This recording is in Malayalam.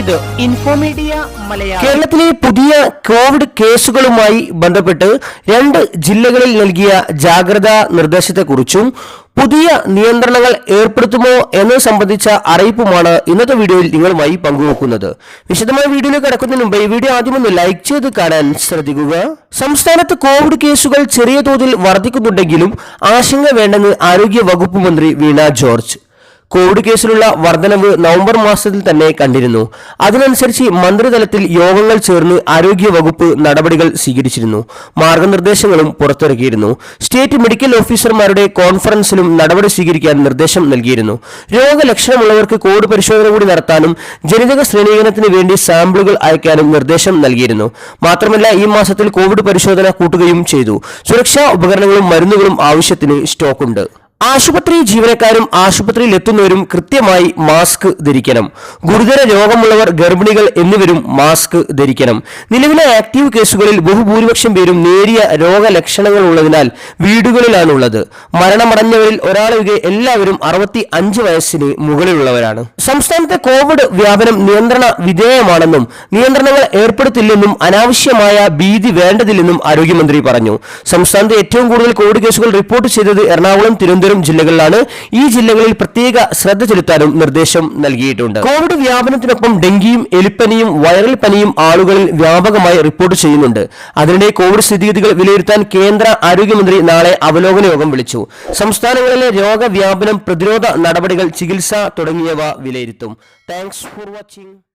ഇത് ഇൻഫോമീഡിയ മലയാളം. കേരളത്തിലെ പുതിയ കോവിഡ് കേസുകളുമായി ബന്ധപ്പെട്ട് രണ്ട് ജില്ലകളിൽ നൽകിയ ജാഗ്രതാ നിർദ്ദേശത്തെക്കുറിച്ചും പുതിയ നിയന്ത്രണങ്ങൾ ഏർപ്പെടുത്തുമോ എന്നത് സംബന്ധിച്ച അറിയിപ്പുമാണ് ഇന്നത്തെ വീഡിയോയിൽ നിങ്ങളുമായി പങ്കുവെക്കുന്നത്. വിശദമായ വീഡിയോയിലേക്ക് കടക്കുന്നതിന് മുമ്പ് ഈ വീഡിയോ ആദ്യമൊന്ന് ലൈക്ക് ചെയ്ത് കാണാൻ ശ്രദ്ധിക്കുക. സംസ്ഥാനത്ത് കോവിഡ് കേസുകൾ ചെറിയ തോതിൽ വർദ്ധിക്കുന്നുണ്ടെങ്കിലും ആശങ്ക വേണ്ടെന്ന് ആരോഗ്യ വകുപ്പ് മന്ത്രി വീണ ജോർജ്. കോവിഡ് കേസിലുള്ള വർധനവ് നവംബർ മാസത്തിൽ തന്നെ കണ്ടിരുന്നു. അതിനനുസരിച്ച് മന്ത്രിതലത്തിൽ യോഗങ്ങൾ ചേർന്ന് ആരോഗ്യ വകുപ്പ് നടപടികൾ സ്വീകരിച്ചിരുന്നു. മാർഗനിർദ്ദേശങ്ങളും പുറത്തിറക്കിയിരുന്നു. സ്റ്റേറ്റ് മെഡിക്കൽ ഓഫീസർമാരുടെ കോൺഫറൻസിലും നടപടി സ്വീകരിക്കാൻ നിർദ്ദേശം നൽകിയിരുന്നു. രോഗലക്ഷണമുള്ളവർക്ക് കോവിഡ് പരിശോധന കൂടി നടത്താനും ജനിതക ശ്രേണീകരണത്തിന് വേണ്ടി സാമ്പിളുകൾ അയക്കാനും നിർദ്ദേശം നൽകിയിരുന്നു. മാത്രമല്ല ഈ മാസത്തിൽ കോവിഡ് പരിശോധന കൂട്ടുകയും ചെയ്തു. സുരക്ഷാ ഉപകരണങ്ങളും മരുന്നുകളും ആവശ്യത്തിന് സ്റ്റോക്കുണ്ട്. ആശുപത്രി ജീവനക്കാരും ആശുപത്രിയിൽ എത്തുന്നവരും കൃത്യമായി മാസ്ക് ധരിക്കണം. ഗുരുതര രോഗമുള്ളവർ ഗർഭിണികൾ എന്നിവരും മാസ്ക് ധരിക്കണം. നിലവിലെ ആക്റ്റീവ് കേസുകളിൽ ബഹുഭൂരിപക്ഷം പേരും നേരിയ രോഗലക്ഷണങ്ങൾ ഉള്ളതിനാൽ വീടുകളിലാണുള്ളത്. മരണമടഞ്ഞവരിൽ ഒരാളൊഴികെ എല്ലാവരും അറുപത്തി അഞ്ച് വയസ്സിന് മുകളിലുള്ളവരാണ്. സംസ്ഥാനത്തെ കോവിഡ് വ്യാപനം നിയന്ത്രണ വിധേയമാണെന്നും നിയന്ത്രണങ്ങൾ ഏർപ്പെടുത്തില്ലെന്നും അനാവശ്യമായ ഭീതി വേണ്ടതില്ലെന്നും ആരോഗ്യമന്ത്രി പറഞ്ഞു. സംസ്ഥാനത്ത് ഏറ്റവും കൂടുതൽ കോവിഡ് കേസുകൾ റിപ്പോർട്ട് ചെയ്തത് എറണാകുളം തിരുവനന്തപുരം ജില്ലകളിലാണ് ഈ ജില്ലകളിൽ പ്രത്യേക ശ്രദ്ധ ചെലുത്താനും നിർദ്ദേശം നൽകിയിട്ടുണ്ട്. കോവിഡ് വ്യാപനത്തിനൊപ്പം ഡെങ്കിയും എലിപ്പനിയും വൈറൽ പനിയും ആളുകളിൽ വ്യാപകമായി റിപ്പോർട്ട് ചെയ്യുന്നുണ്ട്. അതിനിടെ കോവിഡ് സ്ഥിതിഗതികൾ വിലയിരുത്താൻ കേന്ദ്ര ആരോഗ്യമന്ത്രി നാളെ അവലോകന യോഗം വിളിച്ചു. സംസ്ഥാനങ്ങളിലെ രോഗവ്യാപനം പ്രതിരോധ നടപടികൾ ചികിത്സ തുടങ്ങിയവ വിലയിരുത്തും. Thanks for watching.